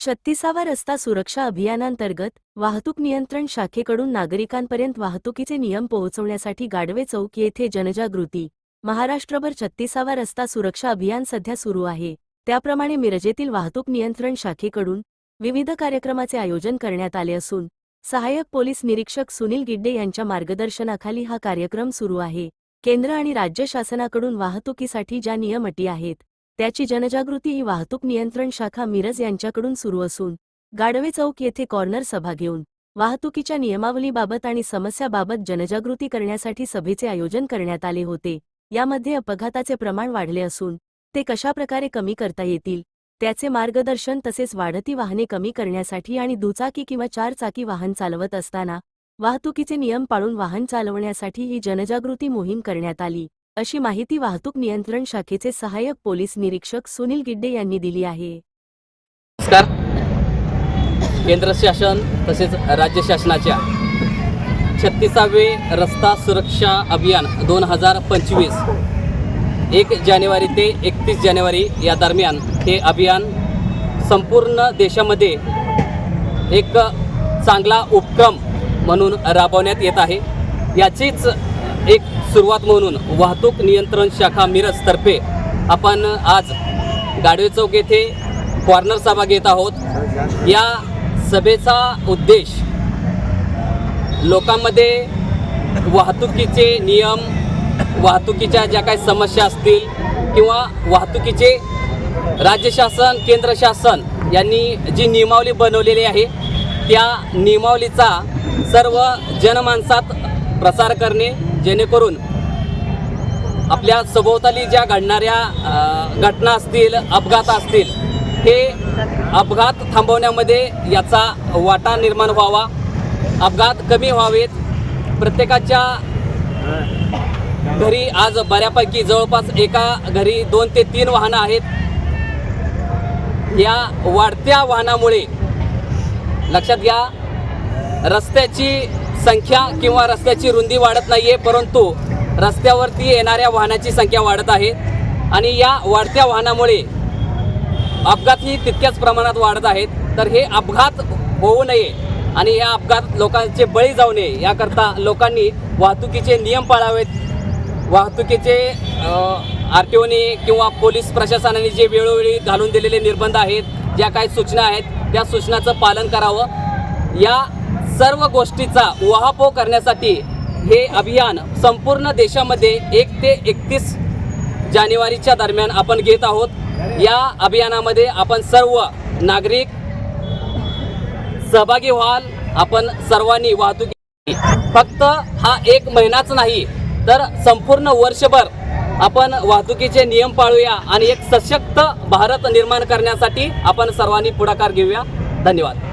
छत्तीसावा रस्ता सुरक्षा अभियानांतर्गत वाहतूक नियंत्रण शाखेकडून नागरिकांपर्यंत वाहतुकीचे नियम पोहोचवण्यासाठी गाडवे चौक येथे जनजागृती. महाराष्ट्रभर छत्तीसावा रस्ता सुरक्षा अभियान सध्या सुरू आहे. त्याप्रमाणे मिरजेतील वाहतूक नियंत्रण शाखेकडून विविध कार्यक्रमाचे आयोजन करण्यात आले असून सहाय्यक पोलीस निरीक्षक सुनील गिड्डे यांच्या मार्गदर्शनाखाली हा कार्यक्रम सुरू आहे. केंद्र आणि राज्य शासनाकडून वाहतुकीसाठी ज्या नियम अटी आहेत त्याची जनजागृती ही वाहतूक नियंत्रण शाखा मिरज यांच्याकडून सुरू असून गाडवे चौक येथे कॉर्नर सभा घेऊन वाहतुकीच्या नियमावलीबाबत आणि समस्याबाबत जनजागृती करण्यासाठी सभेचे आयोजन करण्यात आले होते. यामध्ये अपघाताचे प्रमाण वाढले असून ते कशाप्रकारे कमी करता येतील त्याचे मार्गदर्शन तसेच वाढती वाहने कमी करण्यासाठी आणि दुचाकी किंवा चारचाकी वाहन चालवत असताना वाहतुकीचे नियम पाळून वाहन चालवण्यासाठी ही जनजागृती मोहीम करण्यात आली. अशी माहिती वाहतूक नियंत्रण शाखेचे सहाय्यक पोलीस निरीक्षक सुनील गिड्डे यांनी दिली आहे. नमस्कार. केंद्र शासन तसेच राज्य शासनाच्या छत्तीसावे रस्ता सुरक्षा अभियान दोन हजार पंचवीस एक जानेवारी ते एकतीस जानेवारी या दरम्यान हे अभियान संपूर्ण देशामध्ये एक चांगला उपक्रम म्हणून राबवण्यात येत आहे. याचीच एक सुरुवात म्हणून वाहतूक नियंत्रण शाखा मिरजतर्फे आपण आज गाडवे चौक येथे कॉर्नर सभा घेत आहोत. या सभेचा उद्देश लोकांमध्ये वाहतुकीचे नियम वाहतुकीच्या ज्या काही समस्या असतील किंवा वाहतुकीचे राज्य शासन केंद्र शासन यांनी जी नियमावली बनवलेली आहे त्या नियमावलीचा सर्व जनमानसात प्रसार करणे जेणेकरून आपल्या सभोवताली ज्या घडणाऱ्या घटना असतील अपघात असतील हे अपघात थांबवण्यामध्ये याचा वाटा निर्माण व्हावा. अपघात कमी व्हावेत. प्रत्येकाच्या घरी आज बऱ्यापैकी जवळपास एका घरी दोन ते तीन वाहनं आहेत. या वाढत्या वाहनामुळे लक्षात घ्या रस्त्याची संख्या किंवा रस्त्याची रुंदी वाढत नाही आहे परंतु रस्त्यावरती येणाऱ्या वाहनाची संख्या वाढत आहे. आणि या वाढत्या वाहनामुळे अपघातही तितक्याच प्रमाणात वाढत आहेत. तर हे अपघात होऊ नये आणि या अपघात लोकांचे बळी जाऊ नये याकरता लोकांनी वाहतुकीचे नियम पाळावेत. वाहतुकीचे आर टी ओने किंवा पोलीस प्रशासनाने जे वेळोवेळी घालून दिलेले निर्बंध आहेत ज्या काही सूचना आहेत त्या सूचनाचं पालन करावं. या सर्व गोष्टीचा उहापोह करण्यासाठी हे अभियान संपूर्ण देशामध्ये एक ते एकतीस जानेवारीच्या दरम्यान आपण घेत आहोत. या अभियानामध्ये आपण सर्व नागरिक सहभागी व्हाल आपण सर्वांनी वाहतुकी फक्त हा एक महिनाच नाही तर संपूर्ण वर्षभर आपण वाहतुकीचे नियम पाळूया आणि एक सशक्त भारत निर्माण करण्यासाठी आपण सर्वांनी पुढाकार घेऊया. धन्यवाद.